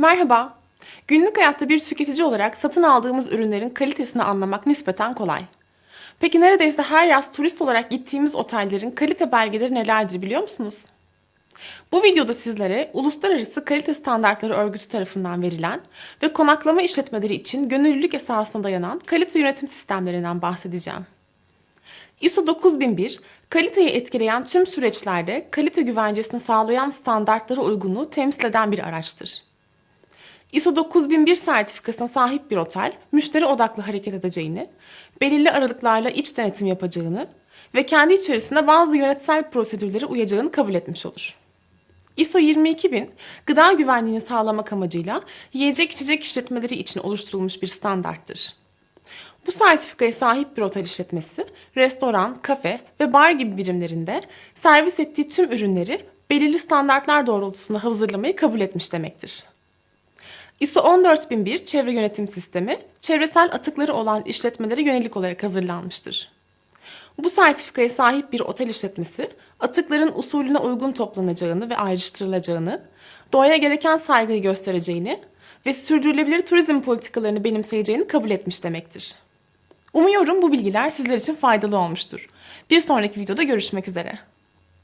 Merhaba. Günlük hayatta bir tüketici olarak satın aldığımız ürünlerin kalitesini anlamak nispeten kolay. Peki neredeyse her yaz turist olarak gittiğimiz otellerin kalite belgeleri nelerdir biliyor musunuz? Bu videoda sizlere Uluslararası Kalite Standartları Örgütü tarafından verilen ve konaklama işletmeleri için gönüllülük esasına dayanan kalite yönetim sistemlerinden bahsedeceğim. ISO 9001, kaliteyi etkileyen tüm süreçlerde kalite güvencesini sağlayan standartlara uygunluğu temsil eden bir araçtır. ISO 9001 sertifikasına sahip bir otel, müşteri odaklı hareket edeceğini, belirli aralıklarla iç denetim yapacağını ve kendi içerisinde bazı yönetsel prosedürlere uyacağını kabul etmiş olur. ISO 22000, gıda güvenliğini sağlamak amacıyla yiyecek içecek işletmeleri için oluşturulmuş bir standarttır. Bu sertifikaya sahip bir otel işletmesi, restoran, kafe ve bar gibi birimlerinde servis ettiği tüm ürünleri belirli standartlar doğrultusunda hazırlamayı kabul etmiş demektir. ISO 14001 çevre yönetim sistemi, çevresel atıkları olan işletmelere yönelik olarak hazırlanmıştır. Bu sertifikaya sahip bir otel işletmesi, atıkların usulüne uygun toplanacağını ve ayrıştırılacağını, doğaya gereken saygıyı göstereceğini ve sürdürülebilir turizm politikalarını benimseyeceğini kabul etmiş demektir. Umuyorum bu bilgiler sizler için faydalı olmuştur. Bir sonraki videoda görüşmek üzere.